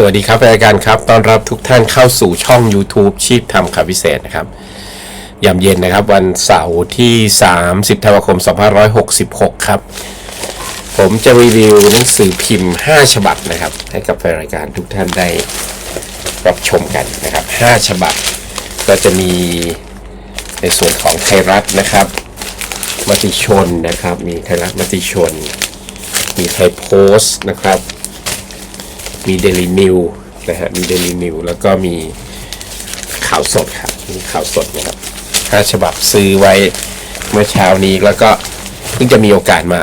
สวัสดีครับรายการครับ ต้อนรับทุกท่านเข้าสู่ช่อง YouTube ชีพทำข่าวพิเศษนะครับยามเย็นนะครับ วันเสาร์ที่ 30ธันวาคม 2566 ครับ ผมจะรีวิวหนังสือพิมพ์ 5 ฉบับนะครับ ให้กับแฟนรายการทุกท่านได้รับชมกันนะครับ 5 ฉบับ ก็จะมีในส่วนของไทยรัฐนะครับ มติชนนะครับ มีไทยรัฐมติชน มีไทยโพสต์นะครับ มีเดลินิวนะฮะมีเดลินิวแล้วก็มีข่าวสดครับมีข่าวสดนะครับห้าฉบับซื้อไว้เมื่อเช้านี้แล้วก็เพิ่งจะมีโอกาสมา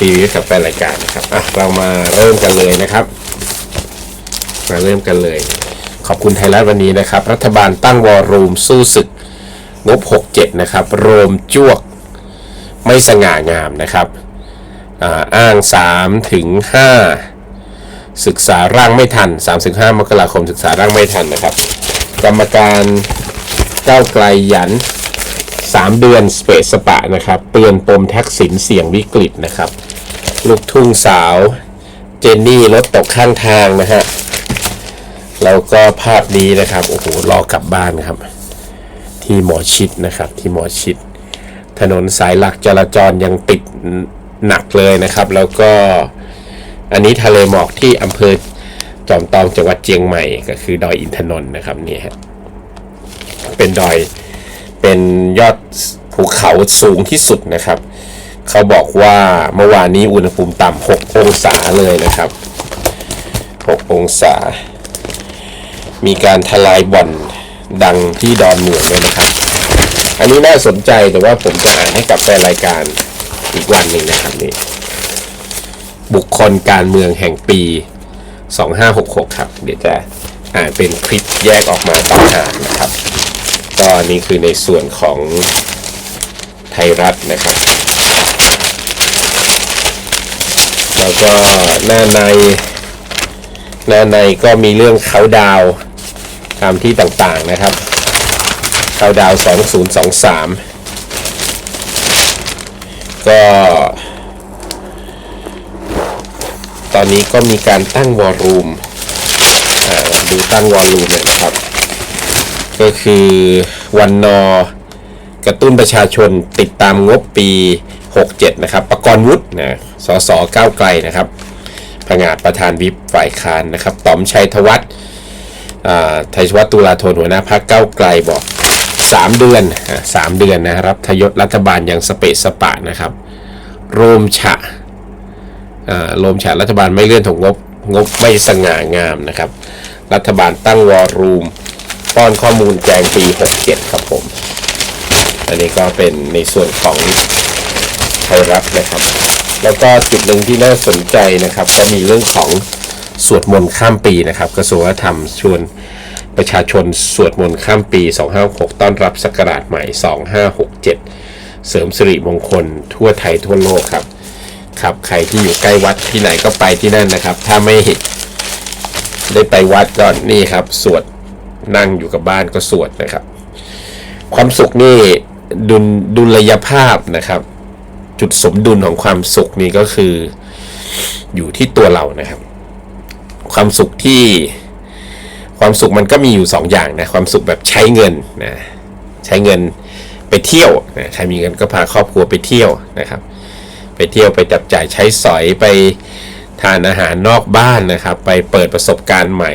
รีวิวกับแฟนรายการนะครับอะเรามาเริ่มกันเลยนะครับ มาเริ่มกันเลย ขอบคุณไทยรัฐวันนี้นะครับ รัฐบาลตั้งวอรูมสู้ศึกงบ 67 นะครับ โรมจวกไม่สง่างามนะครับอ่าอ้าง 3 ถึง 5 ศึกษาร่างไม่ทัน 35 มกราคมศึกษาร่างไม่ทันนะครับ กรรมการก้าวไกลหยัน 3 เดือนสเปซสปะนะครับเตือนปมทักษิณเสี่ยงวิกฤตนะครับ ลูกทุ่งสาว เจนนี่รถตกข้างทางนะฮะแล้วก็ภาพนี้นะครับโอ้โหรอกลับบ้านครับ ที่หมอชิดนะครับที่หมอชิด ถนนสายหลักจราจรยังติดหนักเลยนะครับ แล้วก็ อันนี้ทะเลหมอกที่อำเภอจอมตองจังหวัดเชียงใหม่ก็คือดอยอินทนนท์นะครับนี่ฮะเป็นดอยเป็นยอดภูเขาสูงที่สุดนะครับ เขาบอกว่าเมื่อวานนี้อุณหภูมิต่ำ6องศาเลยนะครับ 6 องศา มีการทลายบ่อนดังที่ดอนเมืองด้วยนะครับ อันนี้น่าสนใจแต่ว่าผมจะอ่านให้กับแฟนรายการอีกวันหนึ่งนะครับนี่ บุคคลการเมืองแห่งปี 2566 ครับ เดี๋ยวจะอ่านเป็นคลิปแยกออกมาต่างหากนะครับ ก็นนี้คือในส่วนของไทยรัฐนะครับ แล้วก็หน้าในหน้าในก็มีเรื่องเขาดาวตามที่ต่างๆนะครับเขาดาวน์2023 ก็ ตอนนี้ก็มีการตั้งวอลลุ่มดูตั้งวอลลุ่มเลยนะครับ ก็คือวันนอกระตุ้นประชาชนติดตามงบปี 67 นะครับ ประกรณ์วุฒินะสสก้าวไกลนะครับผงาดประธานวิปฝ่ายค้านนะครับต๋อมชัยธวัฒน์ไทยชวัฒน์ตุลาธนหัวหน้าพรรคก้าไกลบอก 3 เดือนอ่าสามเดือนนะครับทยศรัฐบาลยังสเปะสปะนะครับ โรมฉะ ลมฉารัฐบาลไม่เลื่อนถงงบงบไม่สง่างามนะครับ รัฐบาลตั้งวอลลุ่มป้อนข้อมูลแจงปี 67 ครับผม อันนี้ก็เป็นในส่วนของไทยรัฐนะครับ แล้วก็จุดหนึ่งที่น่าสนใจนะครับ ก็มีเรื่องของสวดมนต์ข้ามปีนะครับ กระทรวงวัฒนธรรมชวนประชาชนสวดมนต์ข้ามปี 256 ต้อนรับศักราชใหม่ 2567 เสริมสิริมงคลทั่วไทยทั่วโลกครับ ครับใครที่อยู่ใกล้วัดที่ไหนก็ไปที่นั่นนะครับ ถ้าไม่ได้ไปวัดก็นี่ครับ สวดนั่งอยู่กับบ้านก็สวดนะครับ ความสุขนี่ดุลดุลยภาพนะครับ จุดสมดุลของความสุขนี่ก็คืออยู่ที่ตัวเรานะครับ ความสุขที่ความสุขมันก็มีอยู่สองอย่างนะความสุขแบบใช้เงินนะใช้เงินไปเที่ยวนะใครมีเงินก็พาครอบครัวไปเที่ยวนะครับ ไปเที่ยวไปจับจ่ายใช้สอยไปทานอาหารนอกบ้านนะครับ ไปเปิดประสบการณ์ใหม่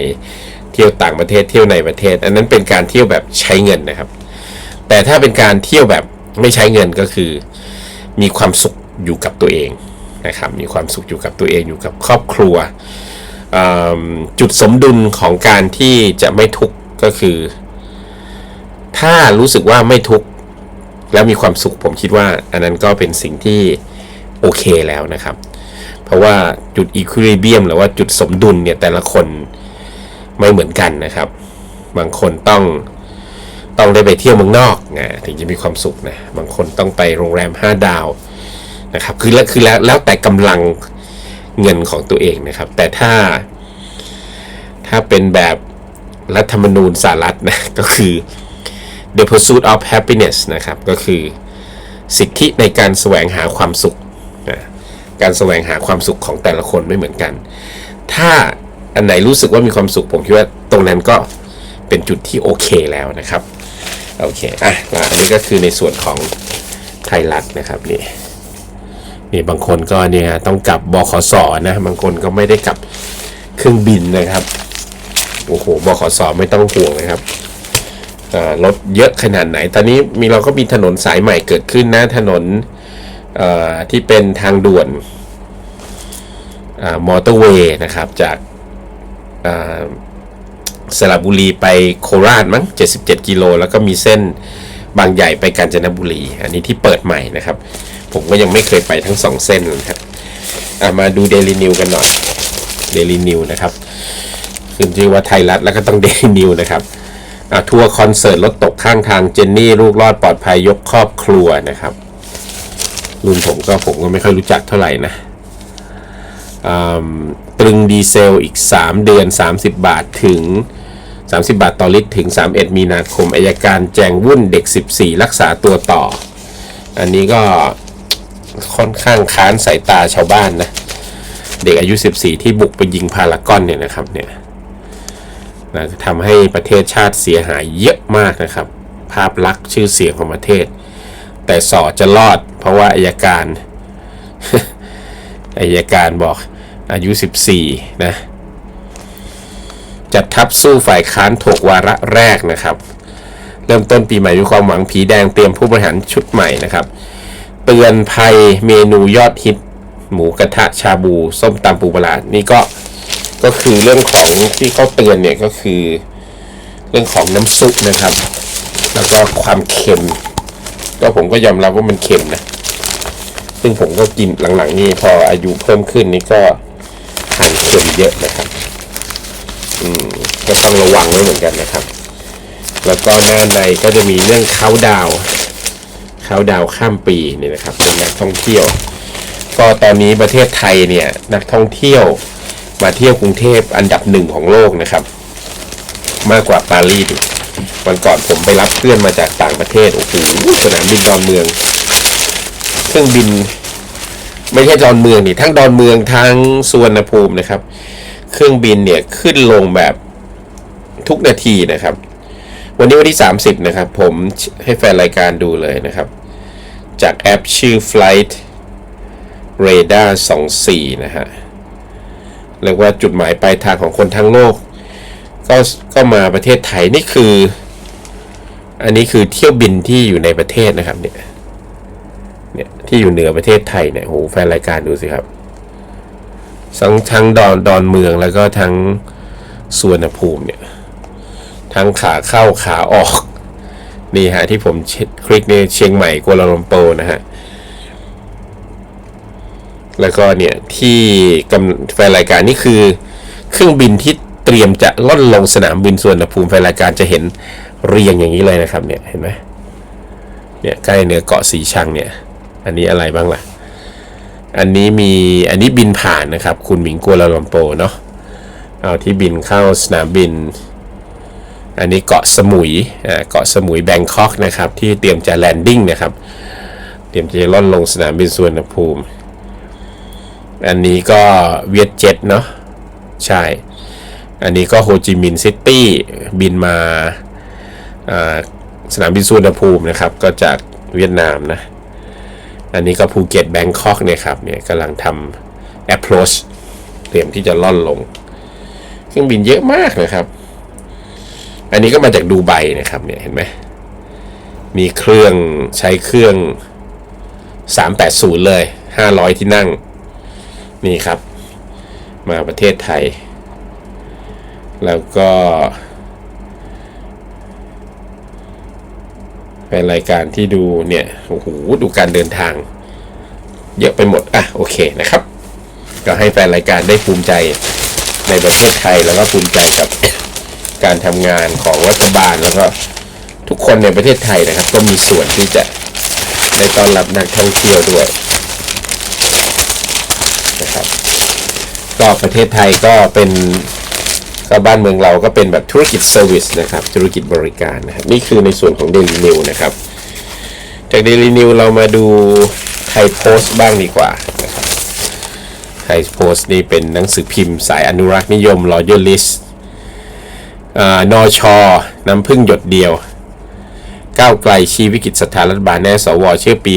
เที่ยวต่างประเทศเที่ยวในประเทศ อันนั้นเป็นการเที่ยวแบบใช้เงินนะครับ แต่ถ้าเป็นการเที่ยวแบบไม่ใช้เงินก็คือ มีความสุขอยู่กับตัวเองนะครับ มีความสุขอยู่กับตัวเองอยู่กับครอบครัว จุดสมดุลของการที่จะไม่ทุกข์ก็คือ ถ้ารู้สึกว่าไม่ทุกข์แล้วมีความสุขผมคิดว่า อันนั้นก็เป็นสิ่งที่ โอเคแล้วนะครับ เพราะว่าจุดอีค i ิเบียมหรือว่าจุดสมดุลเนี่ยแต่ละคนไม่เหมือนกันนะครับ บางคนต้องต้องได้ไปเที่ยวเมืองนอกนะถึงจะมีความสุขนะ บางคนต้องไปโรงแรม 5 ดาวนะครับ คือแล้วคือแล้วแล้วแต่กำลังเงินของตัวเองนะครับ แต่ถ้า ถ้าเป็นแบบรัฐธรรมนูญสหรัฐนะ ก็คือ the pursuit of happiness นะครับ ก็คือสิทธิในการแสวงหาความสุข การแสวงหาความสุขของแต่ละคนไม่เหมือนกัน ถ้าอันไหนรู้สึกว่ามีความสุขผมคิดว่าตรงนั้นก็เป็นจุดที่โอเคแล้วนะครับโอเคอะอันนี้ก็คือในส่วนของไทยรัฐนะครับนี่นี่บางคนก็เนี่ยต้องกลับบขสนะบางคนก็ไม่ได้กลับเครื่องบินนะครับโอ้โหบขสไม่ต้องห่วงนะครับรถเยอะขนาดไหน ตอนนี้มีเราก็มีถนนสายใหม่เกิดขึ้นนะถนน ที่เป็นทางด่วนมอเตอร์เวย์นะครับ จากสระบุรีไปโคราชมั้ง 77 กิโล แล้วก็มีเส้นบางใหญ่ไปกาญจนบุรี อันนี้ที่เปิดใหม่นะครับ ผมก็ยังไม่เคยไปทั้งสองเส้นนะครับมาดูเดลินิวกันหน่อยเดลินิวนะครับขึ้นชื่อว่าไทยรัฐแล้วก็ต้องเดลินิวนะครับทัวร์คอนเสิร์ตรถตกข้างทางเจนนี่ลูกรอดปลอดภัยยกครอบครัวนะครับ รุ่นผมก็ผมก็ไม่ค่อยรู้จักเท่าไหร่นะตรึงดีเซลอีก 3 เดือน 30 บาทถึง 30 บาทต่อลิตรถึง 31 มีนาคมอายการแจงวุ่นเด็ก 14 รักษาตัวต่อ อันนี้ก็ค่อนข้างค้านสายตาชาวบ้านนะ เด็กอายุ 14 ที่บุกไปยิงพารากอนเนี่ยนะครับเนี่ยนะทำให้ประเทศชาติเสียหายเยอะมากนะครับ ภาพลักษณ์ชื่อเสียงของประเทศ แต่สอจะรอด เพราะว่าอายการอายการบอกอายุ 14 นะ จัดทัพสู้ฝ่ายค้านถกวาระแรกนะครับ เริ่มต้นปีใหม่มีความหวังผีแดงเตรียมผู้บริหารชุดใหม่นะครับ เตือนภัยเมนูยอดฮิต หมูกระทะชาบู ส้มตำปูปลาร้านี่ก็ก็คือเรื่องของที่เขาเตือนเนี่ยก็คือเรื่องของน้ำซุปนะครับ แล้วก็ความเค็ม ก็ผมก็ยอมรับว่ามันเค็มนะ ซึ่งผมก็กินหลังๆ นี่พออายุเพิ่มขึ้นนี่ก็ทานเค็มเยอะนะครับ อืมก็ต้องระวังไว้เหมือนกันนะครับ แล้วก็หน้าในก็จะมีเรื่องเขาดาวเขาดาวข้ามปีนี่นะครับเป็นนักท่องเที่ยว ก็ตอนนี้ประเทศไทยเนี่ย นักท่องเที่ยวมาเที่ยวกรุงเทพอันดับหนึ่งของโลกนะครับ มากกว่าปารีสอีก วันก่อนผมไปรับเพื่อนมาจากต่างประเทศโอ้โหสนามบินดอนเมือง เครื่องบิน ไม่ใช่ดอนเมืองนี่ทั้งดอนเมืองทั้งสุวรรณภูมินะครับ เครื่องบินเนี่ยขึ้นลงแบบทุกนาทีนะครับ วันนี้วันที่ 30 นะครับ ผมให้แฟนรายการดูเลยนะครับ จากแอปชื่อ Flight Radar 24 นะฮะเรียกว่าจุดหมายปลายทางของคนทั้งโลก ก็ก็มาประเทศไทยนี่คือ อันนี้คือเที่ยวบินที่อยู่ในประเทศนะครับ เนี่ยเนี่ยที่อยู่เหนือประเทศไทยเนี่ยโหแฟนรายการดูสิครับทั้งทั้งดอนดอนเมืองแล้วก็ทั้งสวนภูมิเนี่ย ทั้งขาเข้าขาออก นี่ฮะที่ผมคลิกในเชียงใหม่กัวลาลัมเปอร์นะฮะแล้วก็เนี่ยที่กำแฟนรายการนี่คือ เครื่องบินที่ เตรียมจะล่อนลงสนามบินส่วนภูมิแฟนรายการจะเห็นเรียงอย่างนี้เลยนะครับเนี่ยเห็นไหมเนี่ยใกล้เหนือเกาะสีชังเนี่ย อันนี้อะไรบ้างล่ะ อันนี้มีอันนี้บินผ่านนะครับ คุณหมิงกัวลาลัมโปเนาะเอาที่บินเข้าสนามบิน อันนี้เกาะสมุยอ่าเกาะสมุยแบงคอกนะครับ ที่เตรียมจะแลนดิ้งนะครับ เตรียมจะล่อนลงสนามบินสุวรรณภูมิ อันนี้ก็เวียดเจ็ตเนาะใช่ อันนี้ก็โฮจิมินห์ซิตี้บินมาสนามบินสุวรรณภูมินะครับ ก็จากเวียดนามนะ อันนี้ก็ภูเก็ตแบงคอกเนี่ยครับเนี่ยกำลังทำ approach เตรียมที่จะล่อนลง เครื่องบินเยอะมากนะครับ อันนี้ก็มาจากดูไบนะครับเนี่ยเห็นไหมมีเครื่องใช้เครื่อง 380 เลย 500 ที่นั่ง นี่ครับ มาประเทศไทย แล้วก็ เป็นรายการที่ดูเนี่ย โอ้โห ดูการเดินทาง เยอะไปหมด อะ โอเคนะครับ ก็ให้แฟนรายการได้ภูมิใจในประเทศไทยแล้วก็ภูมิใจกับการทำงานของรัฐบาลแล้วก็ทุกคนในประเทศไทยนะครับ ก็มีส่วนที่จะได้ต้อนรับนักท่องเที่ยวด้วยนะครับ ก็ประเทศไทยก็เป็น ก็บ้านเมืองเราก็เป็นแบบธุรกิจเซอร์วิสนะครับธุรกิจบริการนะครับนี่คือในส่วนของ Daily New นะครับ จาก Daily New เรามาดูไทยโพสต์บ้างดีกว่านะครับไทรโพสต์นี่เป็นหนังสือพิมพ์สายอนุรักษ์นิยม Loyalist อ่านอชอน้ำพึ่งหยดเดียว ก้าวไกลชี้วิกฤตสถานรัฐบาลแน่สวเชื่อปี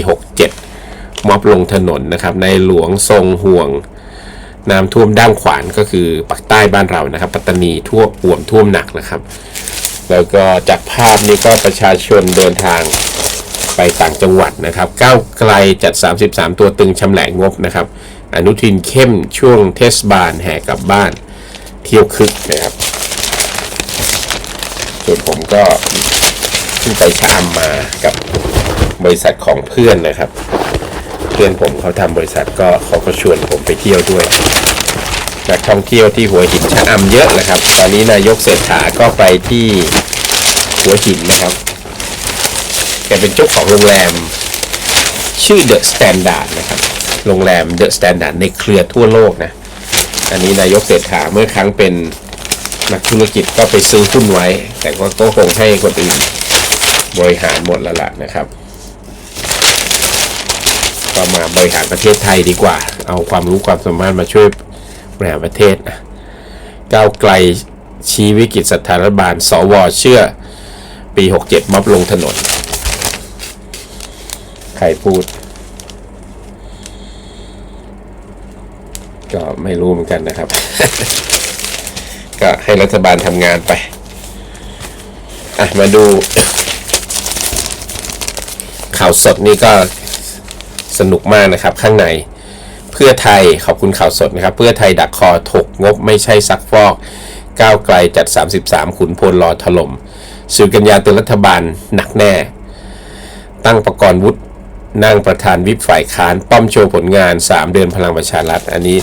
67 ม็อบลงถนนนะครับในหลวงทรงห่วง น้ำท่วมด้านขวานก็คือปักใต้บ้านเรานะครับ ปัตตานีทั่วอ่วมท่วมหนักนะครับ แล้วก็จากภาพนี้ก็ประชาชนเดินทางไปต่างจังหวัดนะครับ ก้าวไกลจัด 33 ตัวตึงชำแหละงบนะครับ อนุทินเข้มช่วงเทศบาลแห่กลับบ้าน เที่ยวคึกนะครับ ส่วนผมก็เพิ่งไปชะอำมากับบริษัทของเพื่อนนะครับ เพื่อนผมเขาทำบริษัทก็เขาก็ชวนผมไปเที่ยวด้วยนักท่องเที่ยวที่หัวหินชะอำเยอะนะครับ ตอนนี้นายกเศรษฐาก็ไปที่หัวหินนะครับแกเป็นเจ้าของโรงแรมชื่อ The Standard นะครับ โรงแรม The Standard ในเครือทั่วโลกนะ อันนี้นายกเศรษฐาเมื่อครั้งเป็นนักธุรกิจก็ไปซื้อหุ้นไว้ แต่ก็คงให้คนอื่นบริหารหมดล้วล่ะนะครับ ก็มาบริหารประเทศไทยดีกว่า เอาความรู้ความสามารถมาช่วยบริหารประเทศนะก้าวไกลชี้วิกฤตสถานรัฐบาล สวเชื่อ ปี 67 ม็อบลงถนน ใครพูด ก็ไม่รู้เหมือนกันนะครับ ก็ให้รัฐบาลทำงานไป อะ มาดูข่าวสดนี่ก็ สนุกมากนะครับข้างใน เพื่อไทยขอบคุณข่าวสดนะครับ เพื่อไทยดักคอถกงบไม่ใช่ซักฟอก ก้าวไกลจัด 33 ขุนพลรอถล่มสื่อกัญญาเตือนรัฐบาลหนักแน่ ตั้งประกรณ์วุฒินั่งประธานวิปฝ่ายค้านป้อมโชว์ผลงาน 3 เดือนพลังประชารัฐ อันนี้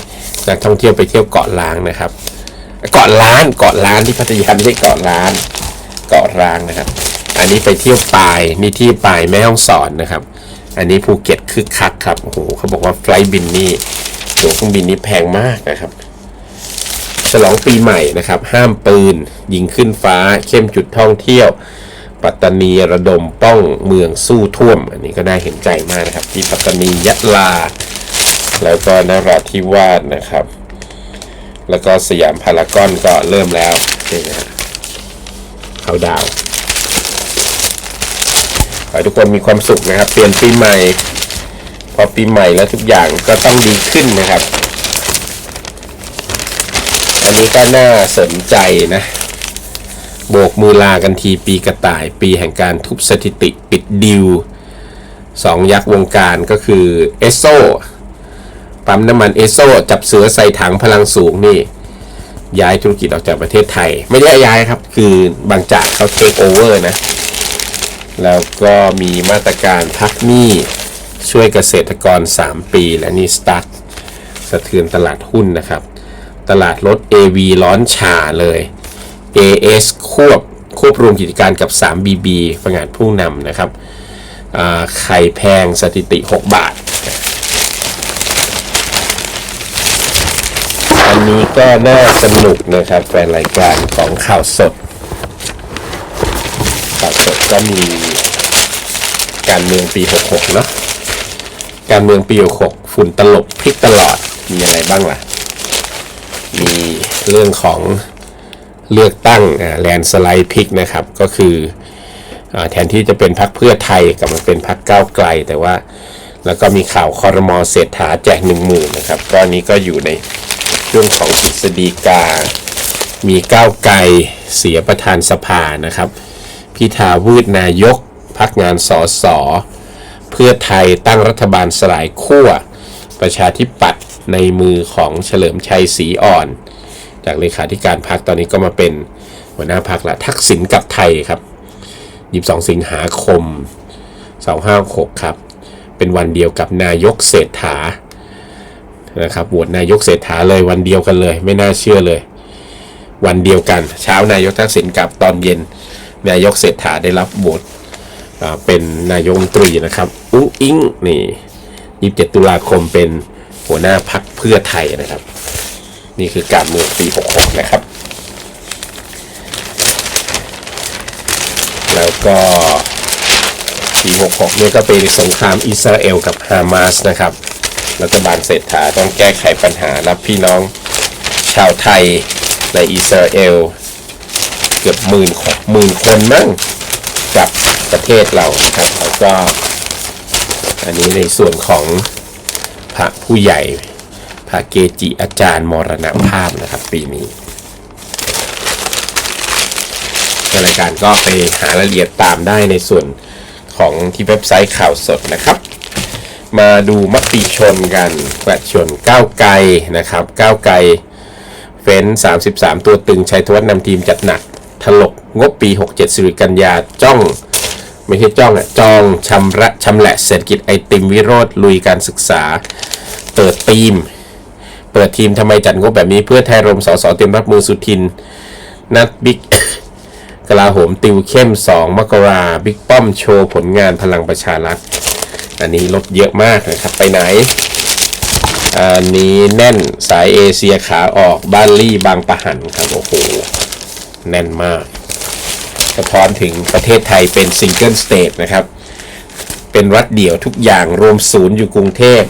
นักท่องเที่ยวไปเที่ยวเกาะล้างนะครับ เกาะล้านเกาะล้านที่พัทยาไม่ใช่เกาะล้าน เกาะร้างนะครับ อันนี้ไปเที่ยวปายนี่ที่ปายแม่ห้องสอนนะครับ อันนี้ภูเก็ตคึกคักครับโอ้โหเขาบอกว่าไฟล์บินนี่ตั๋วเครื่องบินนี่แพงมากนะครับฉลองปีใหม่นะครับ ห้ามปืน ยิงขึ้นฟ้า เข้มจุดท่องเที่ยว ปัตตานีระดมป้องเมืองสู้ท่วม อันนี้ก็น่าเห็นใจมากนะครับ ที่ปัตตานียะลา แล้วก็นราธิวาสนะครับ แล้วก็สยามพารากอนก็เริ่มแล้วนี่นะฮะเขาดาว ขอให้ทุกคนมีความสุขนะครับ เปลี่ยนปีใหม่ พอปีใหม่แล้วทุกอย่างก็ต้องดีขึ้นนะครับ อันนี้ก็น่าสนใจนะโบกมือลากันทีปีกระต่าย ปีแห่งการทุบสถิติปิดดิวสองยักษ์วงการก็คือเอสโซปั๊มน้ำมันเอสโซจับเสือใส่ถังพลังสูงนี่ ย้ายธุรกิจออกจากประเทศไทย ไม่ได้ย้ายครับ คือบางจากเขาเทคโอเวอร์นะ แล้วก็มีมาตรการพักหนี้ช่วยเกษตรกร 3 ปี และนี่สตาร์ทสะเทือนตลาดหุ้นนะครับ ตลาดรถ AV ร้อนฉ่าเลย AS ควบควบรวมกิจการกับ 3BB ประงานผู้นำนะครับไข่แพงสถิติ 6 บาท อันนี้ก็น่าสนุกนะครับแฟนรายการของข่าวสดข่าวสดก็มี การเมืองปี 66 เนาะการเมืองปี 66 ฝุ่นตลบพลิกตลอด มีอะไรบ้างล่ะ มีเรื่องของเลือกตั้งแลนสไลด์พลิกนะครับ ก็คืออแทนที่จะเป็นพักเพื่อไทยกลับมาเป็นพักก้าวไกล แต่ว่าแล้วก็มีข่าวคอรมอเศรษฐาแจกหนึ่งหมื่นนะครับก็อันนี้ก็อยู่ในเรื่องของกฤษฎีกา มีก้าวไกลเสียประธานสภานะครับ พิธาวืดนายก พักงานสอสอเพื่อไทยตั้งรัฐบาลสลายขั้ว ประชาธิปัตย์ในมือของเฉลิมชัยศรีอ่อน จากเลขาธิการพักตอนนี้ก็มาเป็นหัวหน้าพักละทักษิณกับไทยครับ22 สิงหาคม 256 ครับ เป็นวันเดียวกับนายกเศรษฐานะครับโหวตนายกเศรษฐาเลยวันเดียวกันเลย ไม่น่าเชื่อเลย วันเดียวกัน เช้านายกทักษิณกับตอนเย็น นายกเศรษฐาได้รับโหวต เป็นนายกรัฐมนตรีนะครับ อุ้งอิงนี่27ตุลาคมเป็นหัวหน้าพักเพื่อไทยนะครับ นี่คือการเมืองปี66นะครับ แล้วก็ปี66เนี่ยก็เป็นสงครามอิสราเอลกับฮามาสนะครับรัฐบาลเศรษฐาต้องแก้ไขปัญหารับพี่น้องชาวไทยในอิสราเอล เกือบหมื่นคนหมื่นคนมั้งกับ ประเทศเราครับแล้วก็อันนี้ในส่วนของพระผู้ใหญ่พระเกจิอาจารย์มรณภาพนะครับปีนี้รายการก็ไปหารายละเอียดตามได้ในส่วนของที่เว็บไซต์ข่าวสดนะครับ มาดูมติชนกันประชนก้าวไกลนะครับก้าวไกลเฟ้น 33 ตัวตึงชัยธวัฒน์นำทีมจัดหนักถลกงบปี 67สิริกัญญาจ้อง ไม่ใช่จ้องอะจองชำระชำแหละเศรษฐกิจไอติมวิโรธลุยการศึกษา เปิดทีม เปิดทีมทำไมจัดงบแบบนี้เพื่อไทยรวมสสเตรียมรับมือสุทิน นัดบิ๊กกลาโหมติวเข้ม 2 มกราบิ๊กป้อมโชว์ผลงานพลังประชารัฐ อันนี้ลดเยอะมากนะครับ ไปไหน อันนี้แน่นสายเอเชียขาออกบ้านลี่บางปะหันครับ โอ้โห แน่นมาก สะท้อนถึงประเทศไทยเป็นซิงเกิลสเตทนะครับ เป็นรัฐเดี่ยวทุกอย่างรวมศูนย์อยู่กรุงเทพ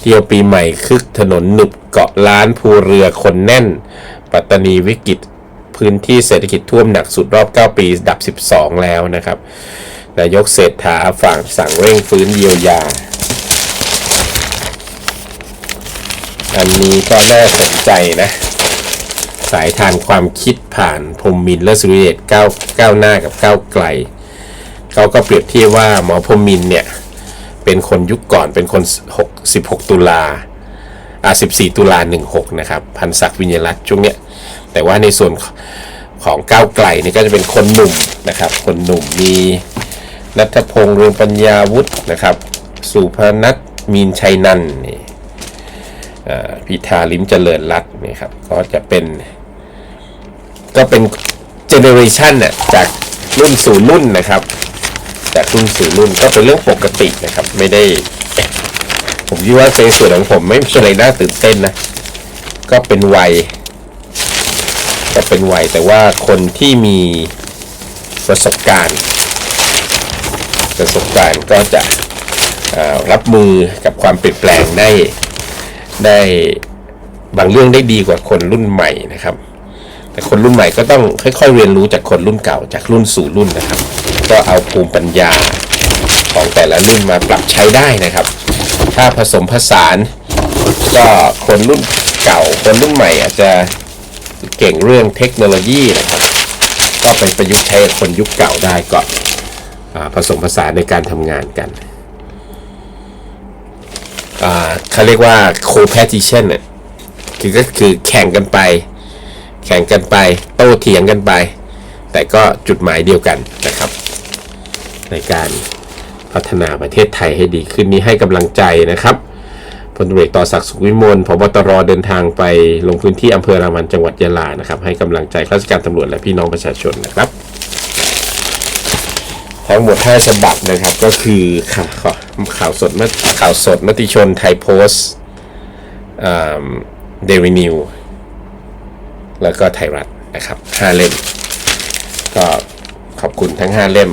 เที่ยวปีใหม่คึกถนนหนึบเกาะล้านภูเรือคนแน่น ปัตตานีวิกฤตพื้นที่เศรษฐกิจท่วมหนักสุดรอบ 9 ปีดับ 12 แล้วนะครับ นายกเศรษฐาฝั่งสั่งเร่งฟื้นเยียวยา อันนี้ก็น่าสนใจนะ สายทานความคิดผ่านพรมมินและสุริเดชก้าวก้าวหน้ากับก้าวไกลเขาก็เปรียบเทียบว่าหมอพรมมินเนี่ย เป็นคนยุคก่อนเป็นคน 6 16 ตุลาอ่า14 ตุลา 16 นะครับ พันศักดิ์วิญญาลัตน์ช่วงเนี้ย แต่ว่าในส่วนของก้าวไกลนี่ก็จะเป็นคนหนุ่มนะครับ คนหนุ่มมีนัทพงษ์เรืองปัญญาวุฒินะครับ สุพนัทมีนชัยนันท์นี่พิธาลิมเจริญรัตน์นี่ครับ ก็จะเป็น ก็เป็นเจเนอเรชันน่ะจากรุ่นสู่รุ่นนะครับ จากรุ่นสู่รุ่นก็เป็นเรื่องปกตินะครับ ไม่ได้ ผมคิดว่าในส่วนของผมไม่มีอะไรน่าตื่นเต้นนะ ก็เป็นวัย ก็เป็นวัยแต่ว่าคนที่มีประสบการณ์ ประสบการณ์ก็จะรับมือกับความเปลี่ยนแปลงได้ได้บางเรื่องได้ดีกว่าคนรุ่นใหม่นะครับ แต่คนรุ่นใหม่ก็ต้องค่อย ๆ เรียนรู้จากคนรุ่นเก่าจากรุ่นสู่รุ่นนะครับ ก็เอาภูมิปัญญาของแต่ละรุ่นมาปรับใช้ได้นะครับ ถ้าผสมผสาน ก็คนรุ่นเก่า คนรุ่นใหม่อาจจะเก่งเรื่องเทคโนโลยีนะครับ ก็ไปประยุกต์ใช้คนยุคเก่าได้ก็ผสมผสานในการทำงานกันเขาเรียกว่า competition เนี่ยคือก็คือแข่งกันไป แข่งกันไป โต้เถียงกันไป แต่ก็จุดหมายเดียวกันนะครับ ในการพัฒนาประเทศไทยให้ดีขึ้นนี้ให้กำลังใจนะครับพลตำรวจต่อศักดิ์สุขวิมลพบตรเดินทางไปลงพื้นที่อำเภอรามันจังหวัดยะลานะครับ ให้กำลังใจข้าราชการตำรวจและพี่น้องประชาชนนะครับ ทั้งหมด 5 ฉบับนะครับก็คือข่าวข่าวข่าวสดมติข่าวสดมติชนไทยโพสต์เดวินิว แล้วก็ไทยรัฐนะครับ5เล่ม ก็ขอบคุณทั้ง 5 เล่ม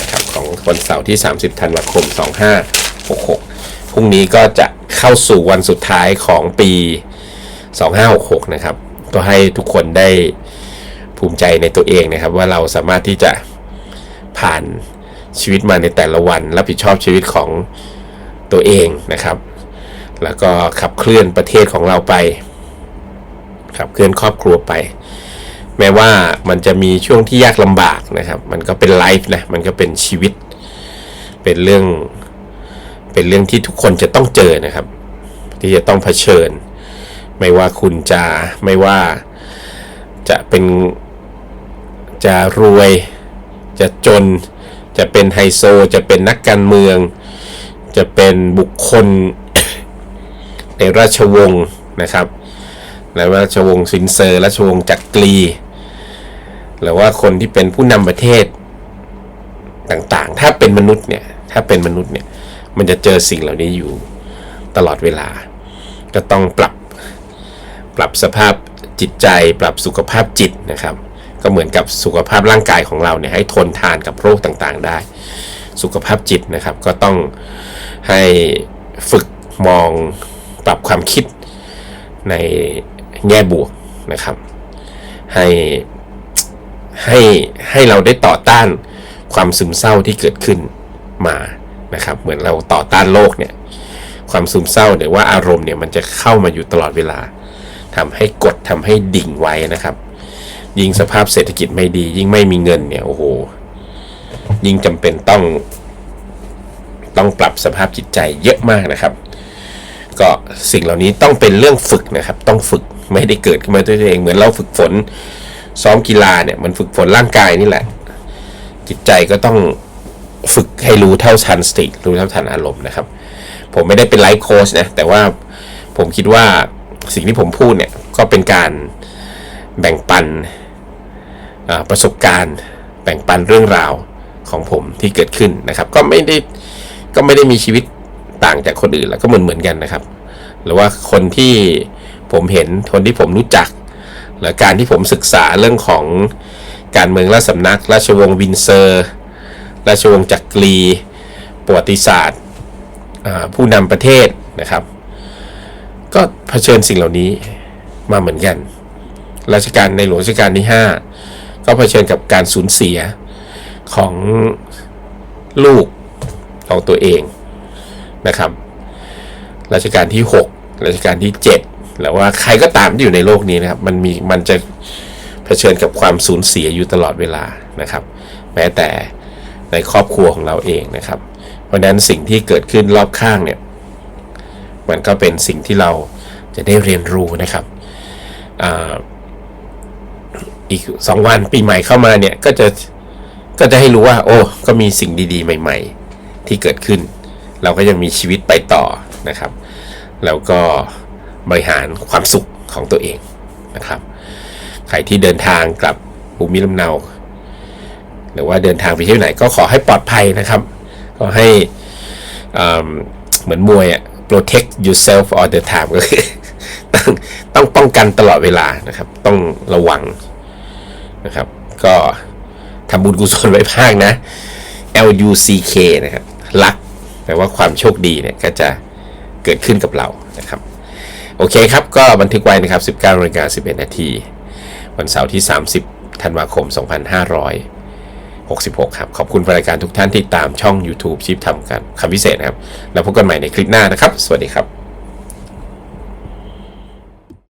นะครับของวันเสาร์ที่ 30 ธันวาคม 2566 พรุ่งนี้ก็จะเข้าสู่วันสุดท้ายของปี 2566 นะครับ ก็ให้ทุกคนได้ภูมิใจในตัวเองนะครับ ว่าเราสามารถที่จะผ่านชีวิตมาในแต่ละวัน รับผิดชอบชีวิตของตัวเองนะครับ แล้วก็ขับเคลื่อนประเทศของเราไป ขับเคลื่อนครอบครัวไป แม้ว่ามันจะมีช่วงที่ยากลำบากนะครับ มันก็เป็นไลฟ์นะมันก็เป็นชีวิต เป็นเรื่องเป็นเรื่องที่ทุกคนจะต้องเจอนะครับ ที่จะต้องเผชิญ ไม่ว่าคุณจะไม่ว่าจะเป็นจะรวยจะจน จะเป็นไฮโซ จะเป็นนักการเมือง จะเป็นบุคคลในราชวงศ์นะครับ ในราชวงศ์ซินเซอร์ราชวงศ์จักรี หรือว่าคนที่เป็นผู้นำประเทศต่างๆ ถ้าเป็นมนุษย์เนี่ยถ้าเป็นมนุษย์เนี่ยมันจะเจอสิ่งเหล่านี้อยู่ตลอดเวลา ก็ต้องปรับปรับสภาพจิตใจ ปรับสุขภาพจิตนะครับ ก็เหมือนกับสุขภาพร่างกายของเราเนี่ยให้ทนทานกับโรคต่างๆ ได้ สุขภาพจิตนะครับ ก็ต้องให้ฝึกมองปรับความคิดใน แง่บวกนะครับ ให้ให้ให้เราได้ต่อต้านความซึมเศร้าที่เกิดขึ้นมานะครับ เหมือนเราต่อต้านโลกเนี่ยความซึมเศร้าหรือว่าอารมณ์เนี่ยมันจะเข้ามาอยู่ตลอดเวลาทำให้กดทำให้ดิ่งไว้นะครับ ยิ่งสภาพเศรษฐกิจไม่ดี ยิ่งไม่มีเงินเนี่ยโอ้โหยิ่งจำเป็นต้องต้องปรับสภาพจิตใจเยอะมากนะครับ ก็สิ่งเหล่านี้ต้องเป็นเรื่องฝึกนะครับ ต้องฝึก ไม่ได้เกิดขึ้นมาด้วยตัวเองเหมือนเราฝึกฝนซ้อมกีฬาเนี่ยมันฝึกฝนร่างกายนี่แหละ จิตใจก็ต้องฝึกให้รู้เท่าทันสติรู้เท่าทันอารมณ์นะครับ ผมไม่ได้เป็นไลฟ์โค้ชนะแต่ว่าผมคิดว่าสิ่งที่ผมพูดเนี่ยก็เป็นการแบ่งปันประสบการณ์ แบ่งปันเรื่องราวของผมที่เกิดขึ้นนะครับ ก็ไม่ได้ก็ไม่ได้มีชีวิตต่างจากคนอื่นแล้วก็เหมือนเหมือนกันนะครับ หรือว่าคนที่ ผมเห็นคนที่ผมรู้จักหรือการที่ผมศึกษาเรื่องของการเมืองราชสำนัก ราชวงศ์วินเซอร์ ราชวงศ์จักรีประวัติศาสตร์ผู้นำประเทศนะครับ ก็เผชิญสิ่งเหล่านี้มาเหมือนกันรัชกาลในหลวงรัชกาลที่ 5 ก็เผชิญกับการสูญเสียของลูกของตัวเองนะครับรัชกาลที่ 6รัชกาลที่ 7 หรือว่าใครก็ตามที่อยู่ในโลกนี้นะครับ มันมีมันจะเผชิญกับความสูญเสียอยู่ตลอดเวลานะครับ แม้แต่ในครอบครัวของเราเองนะครับ เพราะฉะนั้นสิ่งที่เกิดขึ้นรอบข้างเนี่ย มันก็เป็นสิ่งที่เราจะได้เรียนรู้นะครับออีกสองวันปีใหม่เข้ามาเนี่ยก็จะก็จะให้รู้ว่า โอ้ก็มีสิ่งดี ๆ ใหม่ ๆ ที่เกิดขึ้น เราก็ยังมีชีวิตไปต่อนะครับ แล้วก็ บริหารความสุขของตัวเองนะครับ ใครที่เดินทางกลับภูมิลำเนา หรือว่าเดินทางไปที่ไหนก็ขอให้ปลอดภัยนะครับ ก็ให้เหมือนมวยอะ protect yourself all the time ก็คือต้องต้องป้องกันตลอดเวลานะครับ ต้องระวังนะครับ ก็ทำบุญกุศลไว้ภาคนะ L U C K นะครับลักแปลว่าความโชคดีเนี่ยก็จะเกิดขึ้นกับเรานะครับ โอเคครับ ก็บันทึกไว้นะครับ 19นาฬิกา11 นาที วันเสาร์ที่ 30 ธันวาคม 2566 ครับ ขอบคุณรายการทุกท่านที่ตามช่อง YouTube ชีพทำกันคำพิเศษครับ แล้วพบกันใหม่ในคลิปหน้านะครับ สวัสดีครับ